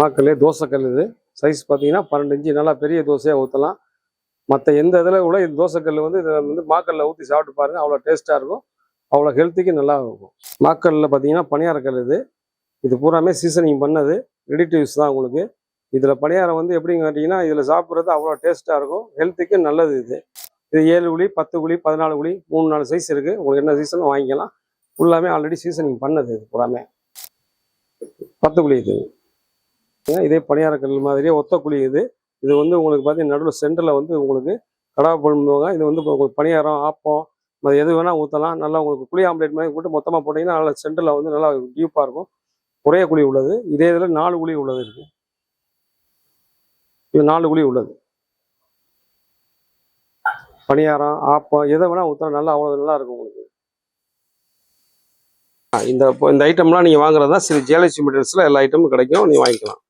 மாக்கல் தோசைக்கல் இது சைஸ் பார்த்தீங்கன்னா பன்னெண்டு இன்ச்சு. நல்லா பெரிய தோசையாக ஊற்றலாம் மற்ற எந்த இதில் கூட இந்த தோசைக்கல் வந்து இதில் வந்து மாக்கல்ல ஊற்றி சாப்பிட்டு பாருங்கள் அவ்வளோ டேஸ்ட்டாக இருக்கும். அவ்வளோ ஹெல்த்துக்கு நல்லா இருக்கும். மாக்கல்ல பார்த்தீங்கன்னா பணியாரக்கல் இது இது பூராமே சீசனிங் பண்ணது. ரெடி டு யூஸ் தான் உங்களுக்கு. இதில் பணியாரம் வந்து எப்படின்னு கேட்டிங்கன்னா இதில் சாப்பிட்றது அவ்வளோ டேஸ்ட்டாக இருக்கும். ஹெல்த்துக்கு நல்லது இது. இது ஏழு குழி பத்து குழி பதினாலு குழி மூணு நாலு சைஸ் இருக்குது உங்களுக்கு என்ன சீசனும் வாங்கிக்கலாம். ஃபுல்லாமே ஆல்ரெடி சீசனிங் பண்ணது இது பூராமே. பத்து குழி இது. இதே பணியாரக்கல் மாதிரியே ஒத்த குழி இது. இது வந்து உங்களுக்கு பார்த்தீங்கன்னா நடுவில் சென்டரில் வந்து உங்களுக்கு கடா பண்ணுவாங்க இது வந்து உங்களுக்கு பணியாரம் ஆப்பம் அது எது வேணால் ஊற்றலாம் நல்லா உங்களுக்கு குழி ஆம்லேட் மாதிரி போட்டு மொத்தமாக போட்டிங்கன்னா நல்லா சென்டரில் வந்து நல்லா டீப்பாக இருக்கும். ஒரே குழி உள்ளது. இதே இதில் நாலு குழி உள்ளது இருக்குது இது நாலு குழி உள்ளது. பணியாரம் ஆப்பம் எதை வேணால் ஊற்றலாம் நல்லா அவ்வளோ நல்லா இருக்கும் உங்களுக்கு. இந்த இந்த ஐட்டம்லாம் நீங்கள் வாங்குறதா சரி ஜெயலட்சுமி மெட்டீரியல்ஸில் எல்லா ஐட்டமும் கிடைக்கும். நீங்கள் வாங்கிக்கலாம்.